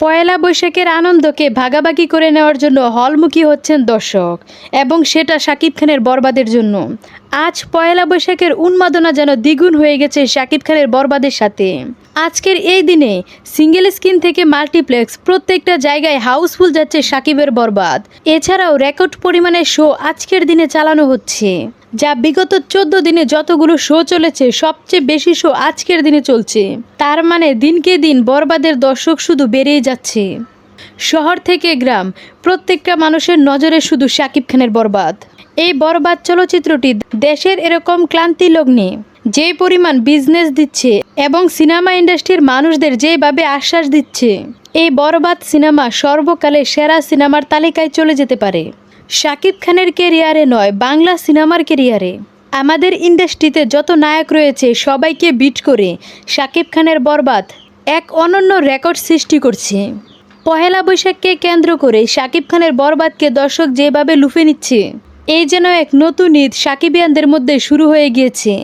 পয়লা বৈশাখের আনন্দকে ভাগাভাগি করে নেওয়ার জন্য হলমুখী হচ্ছেন দর্শক, এবং সেটা শাকিব খানের বরবাদের জন্য। আজ পয়লা বৈশাখের উন্মাদনা যেন দ্বিগুণ হয়ে গেছে শাকিব খানের বরবাদের সাথে। আজকের এই দিনে সিঙ্গেল স্ক্রিন থেকে মাল্টিপ্লেক্স প্রত্যেকটা জায়গায় হাউসফুল যাচ্ছে সাকিবের বরবাদ। এছাড়াও রেকর্ড পরিমাণে শো আজকের দিনে চালানো হচ্ছে। যা বিগত চোদ্দ দিনে যতগুলো শো চলেছে, সবচেয়ে বেশি শো আজকের দিনে চলছে। তার মানে দিনকে দিন বরবাদের দর্শক শুধু বেড়েই যাচ্ছে। শহর থেকে গ্রাম, প্রত্যেকটা মানুষের নজরে শুধু শাকিব খানের বরবাদ। এই বরবাদ চলচ্চিত্রটি দেশের এরকম ক্লান্তি লগ্নে যে পরিমাণ বিজনেস দিচ্ছে এবং সিনেমা ইন্ডাস্ট্রির মানুষদের যেভাবে আশ্বাস দিচ্ছে, এই বরবাদ সিনেমা সর্বকালে সেরা সিনেমার তালিকায় চলে যেতে পারে। শাকিব খানের কেরিয়ারে নয়, বাংলা সিনেমার কেরিয়ারে আমাদের ইন্ডাস্ট্রিতে যত নায়ক রয়েছে, সবাইকে বিট করে শাকিব খানের বরবাদ এক অনন্য রেকর্ড সৃষ্টি করছে। পহেলা বৈশাখকে কেন্দ্র করে শাকিব খানের বরবাদকে দর্শক যেভাবে লুফে নিচ্ছে, এই যেন এক নতুন ঈদ সাকিবিয়ানদের মধ্যে শুরু হয়ে গিয়েছে।